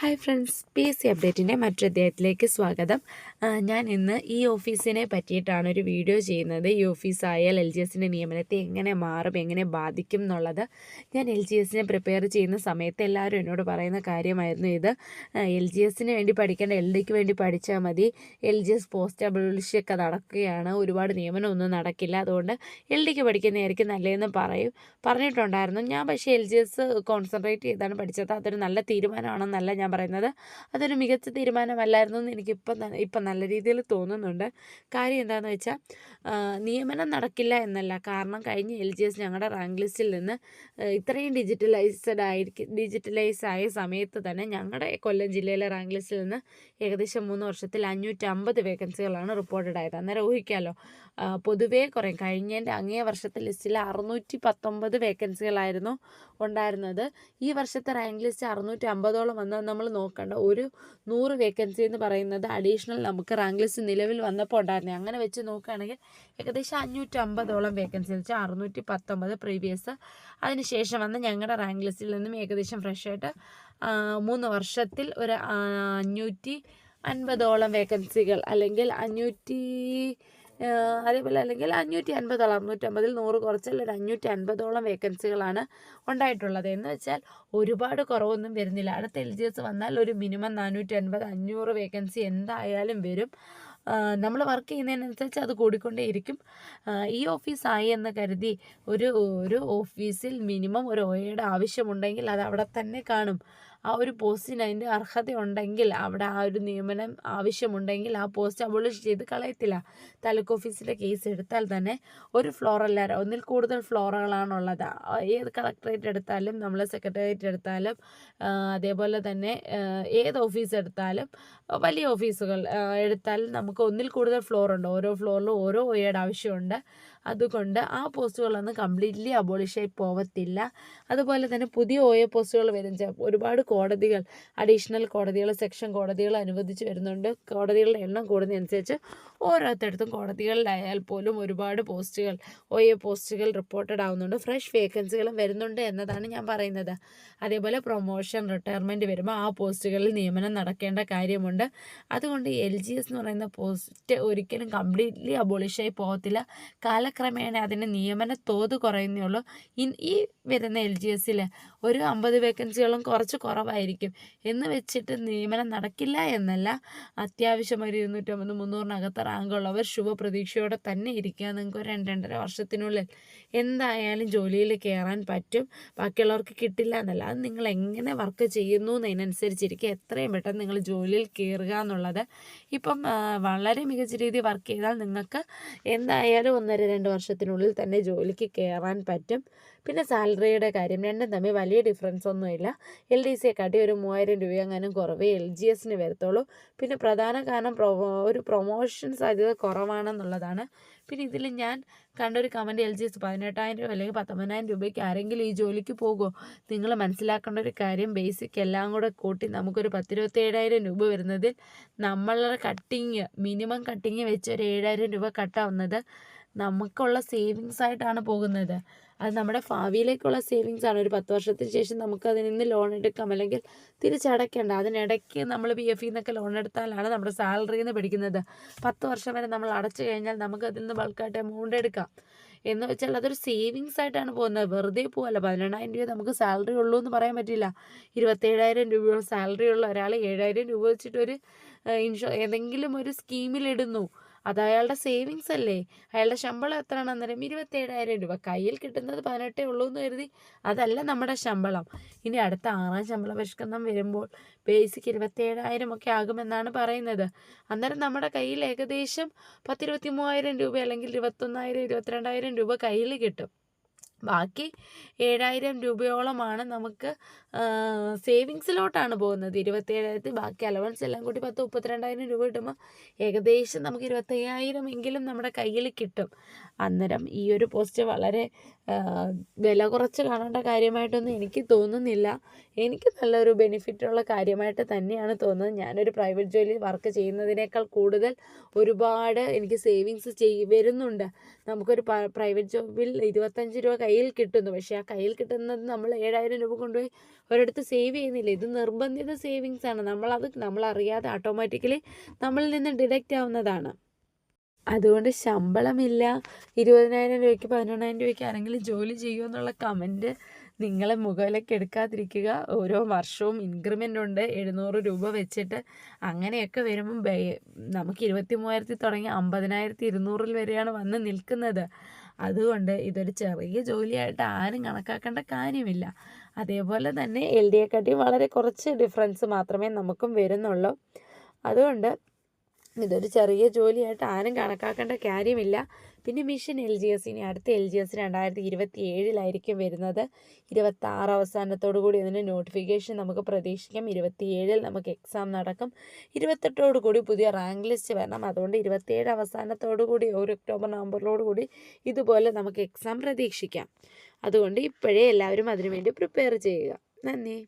Hi friends P S C അപ്ഡേറ്റിന്റെ മറ്റൊരു സ്വാഗതം. ഞാൻ ഇന്ന് ഈ ഓഫീസിനെ പറ്റിയിട്ടാണ് ഒരു വീഡിയോ ചെയ്യുന്നത്. ഈ ഓഫീസായാൽ എൽ ജി എസിന്റെ നിയമനത്തെ എങ്ങനെ മാറും എങ്ങനെ ബാധിക്കും എന്നുള്ളത്. ഞാൻ എൽ ജി എസിനെ പ്രിപ്പയർ ചെയ്യുന്ന സമയത്ത് എല്ലാവരും എന്നോട് പറയുന്ന കാര്യമായിരുന്നു ഇത്. എൽ ജി എസിന് വേണ്ടി പഠിക്കേണ്ട എൽ ഡിക്ക് വേണ്ടി പഠിച്ചാൽ മതി. എൽ ജി എസ് പോസ്റ്റ് നടക്കുകയാണ്. ഒരുപാട് നിയമനമൊന്നും നടക്കില്ല. അതുകൊണ്ട് എൽ ഡിക്ക് പഠിക്കുന്നതായിരിക്കും നല്ലതെന്ന് പറയും പറഞ്ഞിട്ടുണ്ടായിരുന്നു. ഞാൻ പക്ഷേ എൽ ജി എസ് കോൺസെൻട്രേറ്റ് ചെയ്താണ് പഠിച്ചത്. അതൊരു നല്ല തീരുമാനമാണെന്നല്ല ഞാൻ പറയുന്നത്. അതൊരു മികച്ച തീരുമാനമല്ലായിരുന്നു എന്ന് എനിക്കിപ്പം ഇപ്പം ഇപ്പം നല്ല രീതിയിൽ തോന്നുന്നുണ്ട്. കാര്യം എന്താണെന്ന് വെച്ചാൽ നിയമനം നടക്കില്ല എന്നല്ല. കാരണം കഴിഞ്ഞ എൽ ജി എസ് ഞങ്ങളുടെ റാങ്ക് ലിസ്റ്റിൽ നിന്ന് ഇത്രയും ഡിജിറ്റലൈസ്ഡ് ആയിരിക്കും ഡിജിറ്റലൈസ് ആയ സമയത്ത് തന്നെ ഞങ്ങളുടെ കൊല്ലം ജില്ലയിലെ റാങ്ക് ലിസ്റ്റിൽ നിന്ന് ഏകദേശം മൂന്ന് വർഷത്തിൽ അഞ്ഞൂറ്റമ്പത് വേക്കൻസികളാണ് റിപ്പോർട്ടഡ് ആയത് അന്നേരം ഊഹിക്കാമല്ലോ പൊതുവേ കുറയും കഴിഞ്ഞതിന്റെ അങ്ങേ വർഷത്തെ ലിസ്റ്റിൽ അറുന്നൂറ്റി പത്തൊമ്പത് വേക്കൻസികളായിരുന്നു ഉണ്ടായിരുന്നത്. ഈ വർഷത്തെ റാങ്ക് ലിസ്റ്റ് അറുന്നൂറ്റി അമ്പതോളം വന്നാൽ നമ്മൾ നോക്കേണ്ട. ഒരു നൂറ് വേക്കൻസി എന്ന് പറയുന്നത് അഡീഷണൽ നമുക്ക് റാങ്ക് ലിസ്റ്റ് നിലവിൽ വന്നപ്പോൾ ഉണ്ടായിരുന്നത് അങ്ങനെ വെച്ച് നോക്കുകയാണെങ്കിൽ ഏകദേശം അഞ്ഞൂറ്റി അമ്പതോളം വേക്കൻസി വെച്ചാൽ അറുന്നൂറ്റി പത്തൊമ്പത് പ്രീവിയസ് അതിനുശേഷം വന്ന ഞങ്ങളുടെ റാങ്ക് ലിസ്റ്റിൽ നിന്നും ഏകദേശം ഫ്രഷ് ആയിട്ട് മൂന്ന് വർഷത്തിൽ ഒരു അഞ്ഞൂറ്റി അൻപതോളം വേക്കൻസികൾ അല്ലെങ്കിൽ അഞ്ഞൂറ്റി അതേപോലെ അല്ലെങ്കിൽ അഞ്ഞൂറ്റി അൻപതോളം അറുന്നൂറ്റമ്പതിൽ നൂറ് കുറച്ചല്ല ഒരു അഞ്ഞൂറ്റി അൻപതോളം വേക്കൻസികളാണ് ഉണ്ടായിട്ടുള്ളത്. എന്ന് വെച്ചാൽ ഒരുപാട് കുറവൊന്നും വരുന്നില്ല. അടുത്ത എൽ ജി എസ് വന്നാൽ ഒരു മിനിമം നാനൂറ്റി അൻപത് അഞ്ഞൂറ് വേക്കൻസി എന്തായാലും വരും. നമ്മൾ വർക്ക് ചെയ്യുന്നതിനനുസരിച്ച് അത് കൂടിക്കൊണ്ടേയിരിക്കും. ഈ ഓഫീസായി എന്ന് കരുതി ഒരു ഒരു ഓഫീസിൽ മിനിമം ഒരു ഒയുടെ ആവശ്യമുണ്ടെങ്കിൽ അത് അവിടെ തന്നെ കാണും. ആ ഒരു പോസ്റ്റിന് അതിന്റെ അർഹത ഉണ്ടെങ്കിൽ അവിടെ ആ ഒരു നിയമനം ആവശ്യമുണ്ടെങ്കിൽ ആ പോസ്റ്റ് അബോളിഷ് ചെയ്ത് കളയത്തില്ല. താലൂക്ക് ഓഫീസിലെ കേസ് എടുത്താൽ തന്നെ ഒരു ഫ്ലോർ ഫ്ലോറല്ല ഒന്നിൽ കൂടുതൽ ഫ്ലോറുകളാണുള്ളത് ഏത് കളക്ടറേറ്റ് എടുത്താലും നമ്മളെ സെക്രട്ടേറിയറ്റ് എടുത്താലും അതേപോലെ തന്നെ ഏത് ഓഫീസ് എടുത്താലും വലിയ ഓഫീസുകൾ എടുത്താലും നമുക്ക് ഒന്നിൽ കൂടുതൽ ഫ്ലോർ ഉണ്ട്. ഓരോ ഫ്ലോറിലും ഓരോ ഒയുടെ ആവശ്യമുണ്ട്. അതുകൊണ്ട് ആ പോസ്റ്റുകളൊന്നും കംപ്ലീറ്റ്ലി അബോളിഷായി പോവത്തില്ല. അതുപോലെ തന്നെ പുതിയ ഓയ പോസ്റ്റുകൾ വരും ഒരുപാട് കോടതികൾ അഡീഷണൽ കോടതികൾ സെക്ഷൻ കോടതികൾ അനുവദിച്ച് വരുന്നുണ്ട്. കോടതികളുടെ എണ്ണം കൂടുന്നതനുസരിച്ച് ഓരോരുത്തടത്തും കോടതികളിലായാൽ പോലും ഒരുപാട് പോസ്റ്റുകൾ ഒ എ പോസ്റ്റുകൾ റിപ്പോർട്ടഡ് ആവുന്നുണ്ട്. ഫ്രഷ് വേക്കൻസികളും വരുന്നുണ്ട് എന്നതാണ് ഞാൻ പറയുന്നത്. അതേപോലെ പ്രൊമോഷൻ റിട്ടയർമെന്റ് വരുമ്പോൾ ആ പോസ്റ്റുകളിൽ നിയമനം നടക്കേണ്ട കാര്യമുണ്ട്. അതുകൊണ്ട് എൽ ജി എസ് എന്ന് പറയുന്ന പോസ്റ്റ് ഒരിക്കലും കംപ്ലീറ്റ്ലി അബോളിഷായി പോകത്തില്ല. കാലക്രമേണ അതിന്റെ നിയമന തോത് കുറയുന്നേ ഉള്ളൂ. ഈ വരുന്ന എൽ ജി എസിൽ ഒരു അമ്പത് വേക്കൻസികളും കുറച്ച് കുറവായിരിക്കും. എന്ന് വെച്ചിട്ട് നിയമനം നടക്കില്ല എന്നല്ല. അത്യാവശ്യം ഒരു ഇരുന്നൂറ്റമ്പത് മുന്നൂറിനകത്ത് റാങ്ക് ഉള്ളവർ ശുഭപ്രതീക്ഷയോടെ തന്നെ ഇരിക്കുക നിങ്ങൾക്ക് ഒരു രണ്ട് രണ്ടര വർഷത്തിനുള്ളിൽ. എന്തായാലും ജോലിയിൽ കയറാൻ പറ്റും. ബാക്കിയുള്ളവർക്ക് കിട്ടില്ല എന്നല്ല. അത് നിങ്ങൾ എങ്ങനെ വർക്ക് ചെയ്യുന്നു എന്നതിനനുസരിച്ചിരിക്കും എത്രയും പെട്ടെന്ന് നിങ്ങൾ ജോലിയിൽ കയറുക എന്നുള്ളത്. ഇപ്പം വളരെ മികച്ച രീതിയിൽ വർക്ക് ചെയ്താൽ നിങ്ങൾക്ക് എന്തായാലും ഒന്നര രണ്ട് വർഷത്തിനുള്ളിൽ തന്നെ ജോലിക്ക് കയറാൻ പറ്റും. പിന്നെ സാലറിയുടെ കാര്യം. രണ്ടും തമ്മിൽ വലിയ ഡിഫറൻസ് ഒന്നുമില്ല. എൽ ഡി സിയെ കാട്ടി ഒരു മൂവായിരം രൂപ അങ്ങനെ കുറവേ എൽ ജി എസിന് വരത്തുള്ളൂ. പിന്നെ പ്രധാന കാരണം ഒരു പ്രൊമോഷൻ സാധ്യത കുറവാണെന്നുള്ളതാണ്. പിന്നെ ഇതിൽ ഞാൻ കണ്ടൊരു കമന്റ് എൽ ജി എസ് പതിനെട്ടായിരം രൂപ അല്ലെങ്കിൽ പത്തൊമ്പതിനായിരം രൂപയ്ക്ക് ആരെങ്കിലും ഈ ജോലിക്ക് പോകുമോ? നിങ്ങൾ മനസ്സിലാക്കേണ്ട ഒരു കാര്യം ബേസിക് എല്ലാം കൂടെ കൂട്ടി നമുക്കൊരു പത്തിരുപത്തേഴായിരം രൂപ വരുന്നതിൽ നമ്മളുടെ കട്ടിങ് മിനിമം കട്ടിങ് വെച്ച് ഒരു ഏഴായിരം രൂപ കട്ടാവുന്നത് നമുക്കുള്ള സേവിങ്സ് ആയിട്ടാണ് പോകുന്നത്. അത് നമ്മുടെ ഭാവിയിലേക്കുള്ള സേവിങ്സ് ആണ്. ഒരു പത്ത് വർഷത്തിന് ശേഷം നമുക്ക് അതിൽ നിന്ന് ലോൺ എടുക്കാം. അല്ലെങ്കിൽ തിരിച്ചടയ്ക്കേണ്ട. അതിനിടയ്ക്ക് നമ്മൾ പി എഫ് നിന്നൊക്കെ ലോൺ എടുത്താലാണ് നമ്മുടെ സാലറിയിൽ നിന്ന് പിടിക്കുന്നത്. പത്ത് വർഷം വരെ നമ്മൾ അടച്ചു കഴിഞ്ഞാൽ നമുക്ക് അതിൽ നിന്ന് ബൾക്കായിട്ട് എമൗണ്ട് എടുക്കാം. എന്ന് വെച്ചാൽ അതൊരു സേവിങ്സ് ആയിട്ടാണ് പോകുന്നത്. വെറുതെ പോകല്ല പതിനെണ്ണായിരം രൂപ നമുക്ക് സാലറി ഉള്ളൂ എന്ന് പറയാൻ പറ്റില്ല. ഇരുപത്തേഴായിരം രൂപ സാലറി ഉള്ള ഒരാൾ ഏഴായിരം രൂപ വെച്ചിട്ടൊരു ഇൻഷുർ ഏതെങ്കിലും ഒരു സ്കീമിലിടുന്നു അത് അയാളുടെ സേവിങ്സ് അല്ലേ? അയാളുടെ ശമ്പളം എത്രയാണ് അന്നേരം? ഇരുപത്തേഴായിരം രൂപ. കയ്യിൽ കിട്ടുന്നത് പതിനെട്ടേ ഉള്ളൂ എന്ന് കരുതി അതല്ല നമ്മുടെ ശമ്പളം. ഇനി അടുത്ത ആറാം ശമ്പള പരിഷ്കരണം വരുമ്പോൾ ബേസിക് ഇരുപത്തേഴായിരം ഒക്കെ ആകുമെന്നാണ് പറയുന്നത്. അന്നേരം നമ്മുടെ കയ്യിൽ ഏകദേശം പത്തിരുപത്തി മൂവായിരം രൂപ അല്ലെങ്കിൽ ഇരുപത്തൊന്നായിരം ഇരുപത്തിരണ്ടായിരം രൂപ കയ്യിൽ കിട്ടും. ബാക്കി ഏഴായിരം രൂപയോളമാണ് നമുക്ക് സേവിങ്സിലോട്ടാണ് പോകുന്നത്. ഇരുപത്തേഴായിരത്തി ബാക്കി അലവൻസ് എല്ലാം കൂടി പത്ത് മുപ്പത്തിരണ്ടായിരം രൂപ കിട്ടുമ്പോൾ ഏകദേശം നമുക്ക് ഇരുപത്തയ്യായിരം എങ്കിലും നമ്മുടെ കയ്യിൽ കിട്ടും. അന്നേരം ഈ ഒരു പോസ്റ്റ് വളരെ വില കുറച്ച് കാണേണ്ട കാര്യമായിട്ടൊന്നും എനിക്ക് തോന്നുന്നില്ല. എനിക്ക് നല്ലൊരു ബെനിഫിറ്റുള്ള കാര്യമായിട്ട് തന്നെയാണ് തോന്നുന്നത്. ഞാനൊരു പ്രൈവറ്റ് ജോലി വർക്ക് ചെയ്യുന്നതിനേക്കാൾ കൂടുതൽ ഒരുപാട് എനിക്ക് സേവിങ്സ് ചെയ് വരുന്നുണ്ട്. നമുക്കൊരു പ്രൈവറ്റ് ജോബിൽ ഇരുപത്തഞ്ച് രൂപ കയ്യിൽ കിട്ടുന്നു. പക്ഷേ ആ കയ്യിൽ കിട്ടുന്നത് നമ്മൾ ഏഴായിരം രൂപ കൊണ്ടുപോയി ഒരിടത്ത് സേവ് ചെയ്യുന്നില്ല. ഇത് നിർബന്ധിത സേവിങ്സ് ആണ്. നമ്മളത് നമ്മളറിയാതെ ഓട്ടോമാറ്റിക്കലി നമ്മളിൽ നിന്ന് ഡിഡക്റ്റ് ആവുന്നതാണ്. അതുകൊണ്ട് ശമ്പളമില്ല. ഇരുപതിനായിരം രൂപയ്ക്ക് പതിനെണ്ണായിരം രൂപയ്ക്ക് ആരെങ്കിലും ജോലി ചെയ്യൂ എന്നുള്ള കമന്റ് നിങ്ങളെ മുഖവിലേക്ക് എടുക്കാതിരിക്കുക. ഓരോ വർഷവും ഇൻക്രിമെന്റ് ഉണ്ട്. എഴുന്നൂറ് രൂപ വെച്ചിട്ട് അങ്ങനെയൊക്കെ വരുമ്പം നമുക്ക് ഇരുപത്തി മൂവായിരത്തി തുടങ്ങി അമ്പതിനായിരത്തി ഇരുന്നൂറിൽ വരെയാണ് വന്ന് നിൽക്കുന്നത്. അതുകൊണ്ട് ഇതൊരു ചെറിയ ജോലിയായിട്ട് ആരും കണക്കാക്കേണ്ട കാര്യമില്ല. അതേപോലെ തന്നെ എൽ ഡി എക്കാട്ടിയും വളരെ കുറച്ച് ഡിഫറൻസ് മാത്രമേ നമുക്കും വരുന്നുള്ളൂ. അതുകൊണ്ട് ഇതൊരു ചെറിയ ജോലിയായിട്ട് ആരും കണക്കാക്കേണ്ട കാര്യമില്ല. പിന്നെ മിഷൻ എൽ ജി എസ് ഇനി അടുത്ത എൽ ജി എസ് രണ്ടായിരത്തി ഇരുപത്തി ഏഴിലായിരിക്കും വരുന്നത്. ഇരുപത്താറ് അവസാനത്തോടു കൂടി ഇതിന് നോട്ടിഫിക്കേഷൻ നമുക്ക് പ്രതീക്ഷിക്കാം. ഇരുപത്തിയേഴിൽ നമുക്ക് എക്സാം നടക്കും. ഇരുപത്തെട്ടോടു കൂടി പുതിയ റാങ്ക് ലിസ്റ്റ് വരണം. അതുകൊണ്ട് ഇരുപത്തിയേഴ് അവസാനത്തോടു കൂടി ഒരു ഒക്ടോബർ നവംബറിലോട് കൂടി ഇതുപോലെ നമുക്ക് എക്സാം പ്രതീക്ഷിക്കാം. അതുകൊണ്ട് ഇപ്പോഴേ എല്ലാവരും അതിനുവേണ്ടി പ്രിപ്പയർ ചെയ്യുക. നന്ദി.